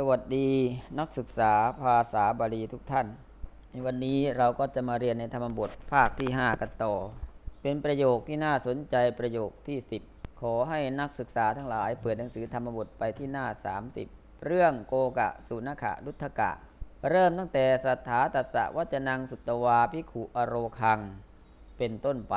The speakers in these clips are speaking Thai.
สวัสดีนักศึกษาภาษาบาลีทุกท่าน ในวันนี้เราก็จะมาเรียนในธรรมบทภาคที่ห้ากันต่อ เป็นประโยคที่น่าสนใจประโยคที่สิบขอให้นักศึกษาทั้งหลายเปิดหนังสือธรรมบทไปที่หน้าสามสิบเรื่องโกกะสุนขะลุทธกะ เริ่มตั้งแต่สัทธาตัสสะวัจนังสุตวาพิขุอโรคัง เป็นต้นไป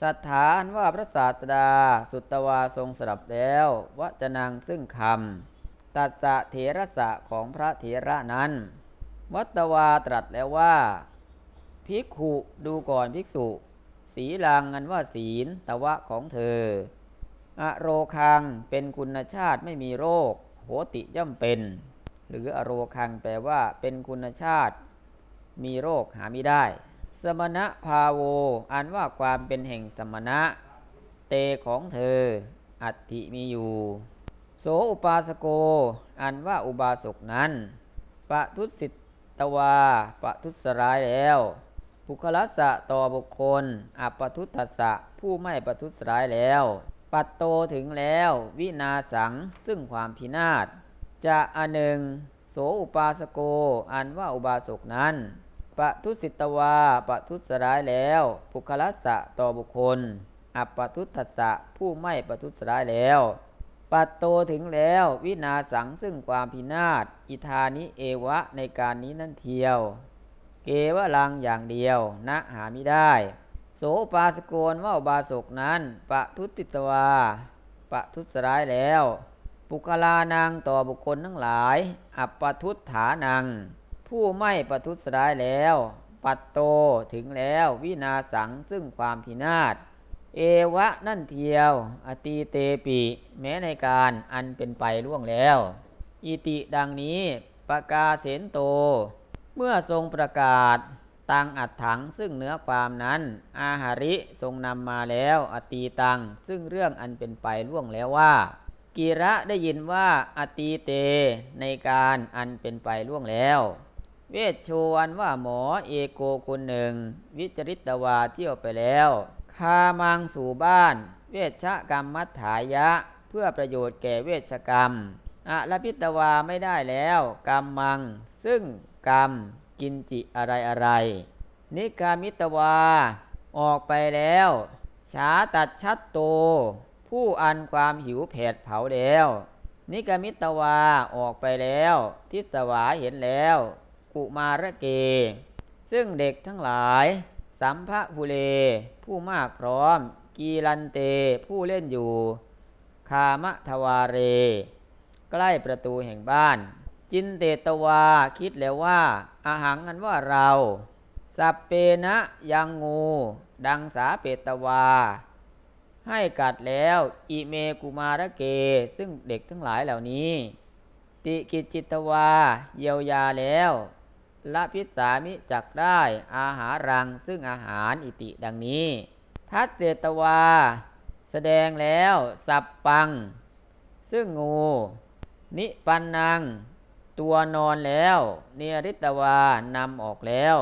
สัทธาอันว่าพระศาสดาสุตวาทรงสลับแล้ววจนังซึ่งคำ ตัสสะเถระสะของพระเถระนั้น วัตวาตรัสแล้วว่า ภิกขุดูก่อนภิกษุ สีลังอันว่าศีลตวะของเธอ อโรคังเป็นคุณชาติไม่มีโรค โหติย่อมเป็น หรืออโรคังแปลว่าเป็นคุณชาติ มีโรคหาไม่ได้ สมณะภาโว อันว่าความเป็นแห่งสมณะ เตของเธอ อัตถิมีอยู่ โสอุปาสโก อันว่าอุบาสกนั้นปะทุสิตวาปะทุสร้ายแล้วบุคลัสสะต่อบุคคล อัปทุตัสสะผู้ไม่ปะทุสร้ายแล้ว ปัตโตถึงแล้ว วินาสังซึ่งความพินาศ จะอันหนึ่ง โสอุปาสโก อันว่าอุบาสกนั้นปะทุสิตวาปะทุสร้ายแล้วบุคลัสสะต่อบุคคล อัปทุตัสสะผู้ไม่ปะทุสร้ายแล้ว ปัตโตถึงแล้ววินาสังซึ่งความพินาศอิธานิเอวะในการนี้นั่นเทียว เกวะลังอย่างเดียวนะหาไม่ได้ โสปาสโกนว่าบาสกนั้นปะทุติตวาปะทุสร้ายแล้วปุคลานังต่อบุคคลทั้งหลาย อัปปทุตฐานัง ผู้ไม่ปะทุสร้ายแล้ว ปัตโตถึงแล้ววินาสังซึ่งความพินาศ เอวะนั่นเทียว อตีเตปิ แม้ในการอันเป็นไปล่วงแล้ว อิติดังนี้ประกาศเสนโต เมื่อทรงประกาศตังอัดถังซึ่งเนื้อความนั้น อาหาริทรงนำมาแล้ว อตีตัง ซึ่งเรื่องอันเป็นไปล่วงแล้วว่า กีระได้ยินว่าอตีเตในการอันเป็นไปล่วงแล้วเวชโชอันว่าหมอเอโกคนหนึ่ง วิจริตวาเที่ยวไปแล้ว พามังสู่บ้าน เวชกรรมมัฏฐายะ เพื่อประโยชน์แก่เวชกรรมอะละพิตวาไม่ได้แล้วกรรมมัง ซึ่งกรรมกินจิอะไรอะไร นิกามิตวา ออกไปแล้วฉาตัดชัดโต ผู้อันความหิวแผดเผาแล้ว นิกามิตวาออกไปแล้ว ทิสวาเห็นแล้ว กุมารเก ซึ่งเด็กทั้งหลาย สัมภะภูเล ผู้มากพร้อม กีรันเต ผู้เล่นอยู่ คามะทวาเร ใกล้ประตูแห่งบ้าน จินเตตวาคิดแล้วว่า อาหังกันว่าเรา สับเปนะยังงู ดังสาเปตวา ให้กัดแล้วอิเมกุมารเก ซึ่งเด็กทั้งหลายเหล่านี้ ติกิจจิตวาเยียวยาแล้ว ละพิสามิจักได้อาหารังซึ่งอาหารอิติดังนี้ ทัศเจตวา แสดงแล้ว สับปัง ซึ่งงู นิปันนัง ตัวนอนแล้ว เนริตวานำออกแล้ว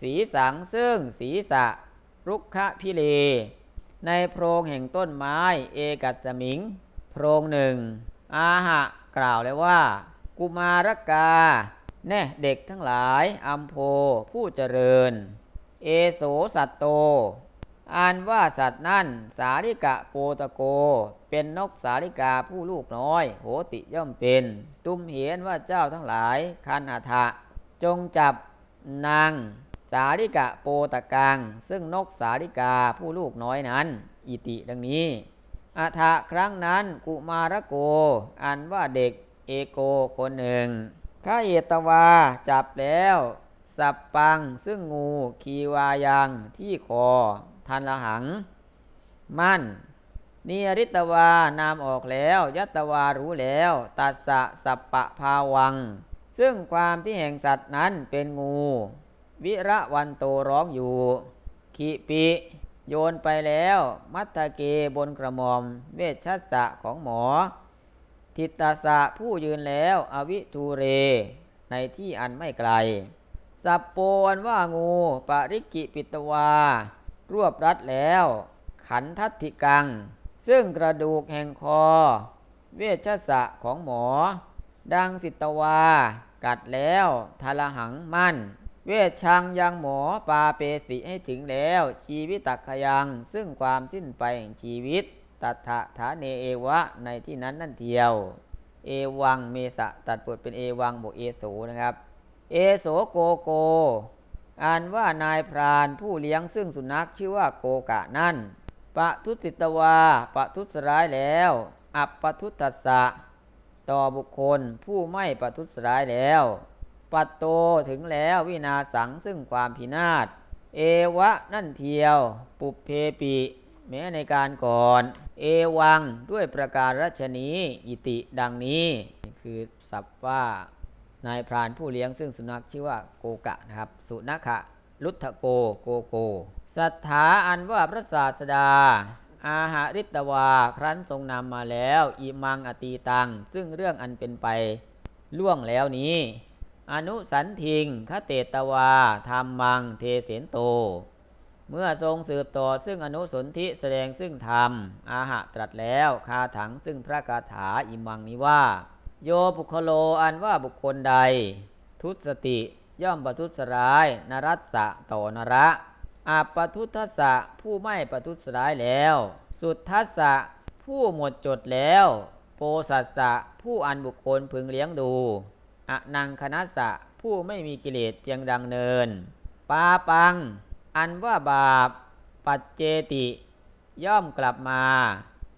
สีสังซึ่งศีสะรุกขะพิเล ในโพรงแห่งต้นไม้ เอกัสมิง โพรงหนึ่ง อาหะกล่าวแล้วว่า กุมารกา แน่เด็กทั้งหลายอัมโพผู้เจริญ เอโสสัตโต อ่านว่าสัตว์นั่น สาริกะโปตโก เป็นนกสาริกาผู้ลูกน้อย โหติย่อมเป็น ตุ้มเห็นว่าเจ้าทั้งหลาย คันอาทะจงจับนางสาริกะโปตะกัง ซึ่งนกสาริกาผู้ลูกน้อยนั้น อิติดังนี้อาทะครั้งนั้นกุมารโก อันว่าเด็กเอโกคนหนึ่ง ข้าเอตวาจับแล้ว สับปังซึ่งงูขีวายังที่คอ ทันละหัง มั่นนิริตวานามออกแล้วยัตวารู้แล้วตัสสะสัปปะภาวัง ซึ่งความที่แห่งสัตว์นั้นเป็นงู วิระวันโตร้องอยู่ขีปิ โยนไปแล้ว มัทเกบนกระหม่อม เวชชัสะของหมอ ทิตาสะผู้ยืนแล้ว อวิทูเร ในที่อันไม่ไกล สับโปนว่างูปริกิปิตวา รวบรัดแล้ว ขันทัติกัง ซึ่งกระดูกแห่งคอ เวชสะของหมอ ดังสิตวา กัดแล้วทละหังมั่น เวชชังยังหมอปาเปสิให้ถึงแล้ว ชีวิตตักขยังซึ่งความสิ้นไปแห่งชีวิต ตัทธะฐานเนเอวะ ในที่นั้นนั่นเทียว เอวังเมสะตัดบทเป็นเอวังบวกเอโสนะครับ เอโสโกโก อ่านว่านายพรานผู้เลี้ยงซึ่งสุนัขชื่อว่าโกกะนั่นปะทุติตวาปะทุสร้ายแล้ว อัปปทุตัสสะต่อบุคคลผู้ไม่ปะทุสร้ายแล้ว ปัตโตถึงแล้ววินาสังซึ่งความพินาศ เอวะนั่นเทียว ปุเพปิ แม้ในการก่อน เอวังด้วยประการรัชนีอิติดังนี้นี่คือศัพท์ว่านายพรานผู้เลี้ยงซึ่งสุนัขชื่อว่าโกกะนะครับ สุนัขะลุทธโกโกโกสัทธาอันว่าพระศาสดา อาหาริตวาครั้นทรงนำมาแล้วอิมังอตีตัง ซึ่งเรื่องอันเป็นไปล่วงแล้วนี้ อนุสันทิงคเตตวาธรรมังเทเสนโต เมื่อทรงสืบต่อซึ่งอนุสนธิแสดงซึ่งธรรม อาหะตรัสแล้วคาถังซึ่งพระคาถาอิมังนี้ว่า โยบุคโลอันว่าบุคคลใด ทุสติย่อมประทุษร้าย นรัสสะต่อนระอาปทุทัสสะผู้ไม่ประทุษร้ายแล้ว สุทธัสสะผู้หมดจดแล้ว โปสัสสะผู้อันบุคคลพึงเลี้ยงดูอนังคณัสสะผู้ไม่มีกิเลสเพียงดังเนิน ปาปัง อันว่าบาปปัจเจติ ย่อมกลับมา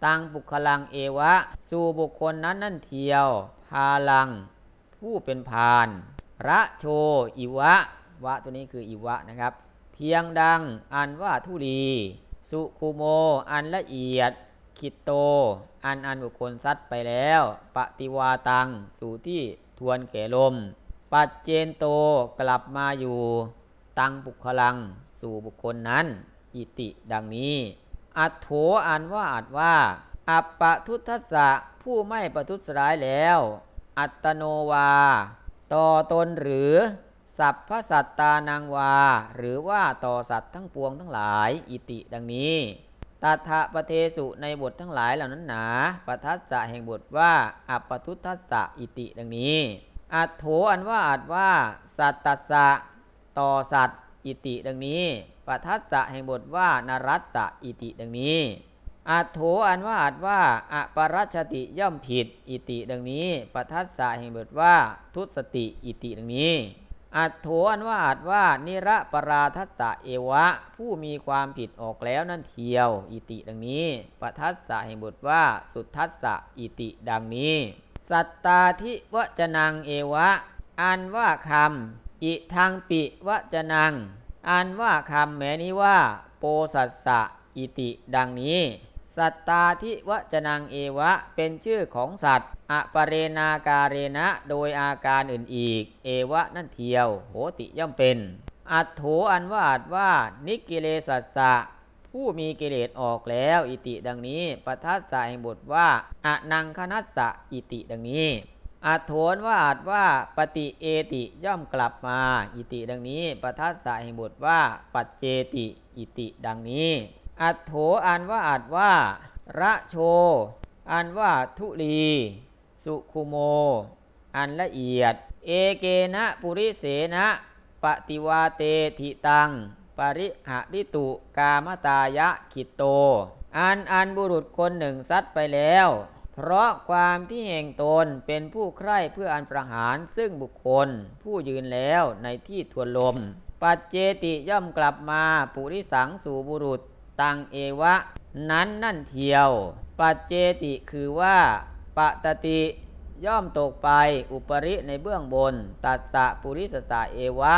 ตังบุคลังเอวะ สู่บุคคลนั้นนั่นเทียว พาลัง ผู้เป็นพานระโชอิวะ วะตัวนี้คืออิวะนะครับ เพียงดังอันว่าทุลี สุคุโม อันละเอียดคิดโต อันอันบุคคลซัดไปแล้ว ปฏิวาตัง สู่ที่ทวนแก่ลม ปัจเจนโตกลับมาอยู่ ตังบุคลัง สู่บุคคลนั้น อิติดังนี้ อัตโถอันว่าอัดว่า อัปปทุทัสสะผู้ไม่ประทุษร้ายแล้ว อัตโนวา ต่อตนหรือ สัพพสัตตานังวา หรือว่าต่อสัตว์ทั้งปวงทั้งหลาย อิติดังนี้ตัทะปะเทสุในบททั้งหลายเหล่านั้นหนาปทัสสะแห่งบทว่า อัปปทุทัสสะอิติดังนี้ อัตโถอันว่าอัดว่า สัตตัสสะต่อสัตว์ อิติดังนี้ปทัสสะแห่งบทว่านรัสสะอิติดังนี้อัตโถอันว่าอัดว่าอปรัชติย่อมผิดอิติดังนี้ปทัสสะแห่งบทว่าทุสติอิติดังนี้อัตโถอันว่าอัดว่านิระปราทัสสะเอวะ ผู้มีความผิดออกแล้วนั่นเทียว อิติดังนี้ปทัสสะแห่งบทว่าสุทัสสะอิติดังนี้ สัตตาทิวจนังเอวะ อันว่าคำ อิทางปิวจนัง อันว่าคำแม้นี้ว่า โปสัสสะอิติดังนี้ สัตตาทิวจนังเอวะเป็นชื่อของสัตว์อปเรนาการเรณะโดยอาการอื่นอีก เอวะนั่นเทียว โหติย่อมเป็น อัตโถอันว่าอัดว่านิกิเลสัสสะผู้มีกิเลสออกแล้ว อิติดังนี้ปทัสสะแห่งบทว่าอนังคนัสสะอิติดังนี้ อัตโถนว่าอัดว่าปฏิเอติย่อมกลับมา อิติดังนี้ปทัสสะแห่งบทว่าปัจเจติอิติดังนี้ อัโถอันว่าอัดว่า ระโช อันว่าทุลี สุคุโม อันละเอียด เอเกนะปุริเสนะปฏิวาเตทิตัง ปริหะริตุกามตายะขิตโต อันอันบุรุษคนหนึ่งซัดไปแล้ว เพราะความที่แห่งตนเป็นผู้ใคร่เพื่ออันประหารซึ่งบุคคล ผู้ยืนแล้วในที่ทวนลม ปัจเจติย่อมกลับมาปุริสังสู่บุรุษตังเอวะ นั้นนั่นเทียว ปัจเจติคือว่าปะตติย่อมตกไปอุปริในเบื้องบน ตัสสะปุริสสะเอวะ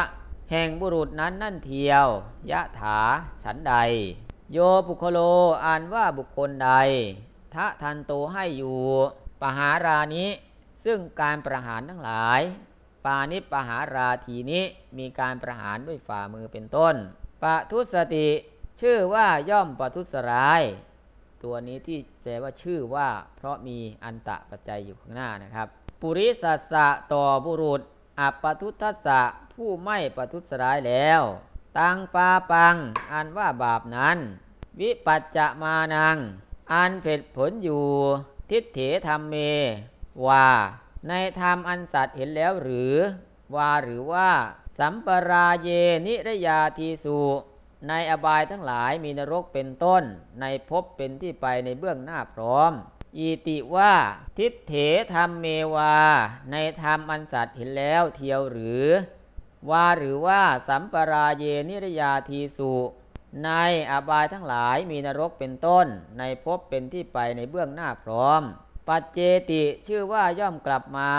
แห่งบุรุษนั้นนั่นเทียวยะถาฉันใด โยปุคโลอ่านว่าบุคคลใด ทะทันโตให้อยู่ปหารานิซึ่งการประหารทั้งหลาย ปานิปหาราทีนี้มีการประหารด้วยฝ่ามือเป็นต้นปะทุสติชื่อว่าย่อมปะทุสร้าย ตัวนี้ที่แปลว่าชื่อว่า เพราะมีอันตะปัจจัยอยู่ข้างหน้านะครับ ปุริสัสะต่อบุรุษอัปปทุทัสสะผู้ไม่ปะทุสร้ายแล้ว ตังปาปัง อันว่าบาปนั้น วิปัจจะมานัง อันเผ็ดผลอยู่ ทิฏเถธรรมเม ว่า ในธรรมอันสัตว์เห็นแล้วหรือ ว่าหรือว่า สัมปราเยนิรยาทีสุในอบายทั้งหลายมีนรกเป็นต้น ในภพเป็นที่ไปในเบื้องหน้าพร้อมอีติว่าทิฏเถธรรมเมวา ในธรรมอันสัตว์เห็นแล้วเทียวหรือ ว่าหรือว่าสัมปราเยนิรยาทีสุ ในอบายทั้งหลายมีนรกเป็นต้น ในภพเป็นที่ไปในเบื้องหน้าพร้อม ปัจเจติชื่อว่าย่อมกลับมา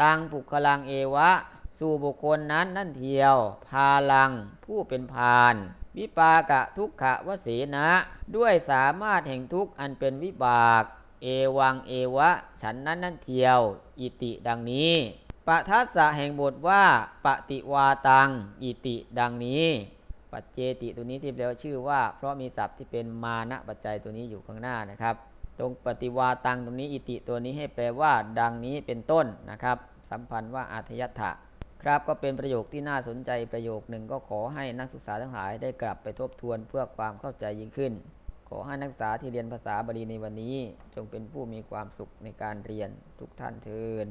ตังปุคลังเอวะ สู่บุคคลนั้นนั่นเทียว พาลังผู้เป็นพานวิปากะทุกขวสีนะ ด้วยสามารถแห่งทุกอันเป็นวิบาก เอวังเอวะ ฉันนั้นนั่นเทียว อิติดังนี้ปะทัสสะแห่งบทว่าปฏิวาตัง อิติดังนี้ ปัจเจติตัวนี้ที่แปลว่าชื่อว่า เพราะมีศัพท์ที่เป็นมานะปัจจัยตัวนี้อยู่ข้างหน้านะครับ ตรงปฏิวาตังตรงนี้อิติตัวนี้ให้แปลว่า ดังนี้เป็นต้นนะครับ สัมพันธ์ว่าอาทยัตถะครับก็เป็นประโยคที่น่าสนใจประโยคหนึ่งก็ขอให้นักศึกษาทั้งหลายได้กลับไปทบทวนเพื่อความเข้าใจยิ่งขึ้น ขอให้นักศึกษาที่เรียนภาษาบาลีในวันนี้ จงเป็นผู้มีความสุขในการเรียนทุกท่านเทิน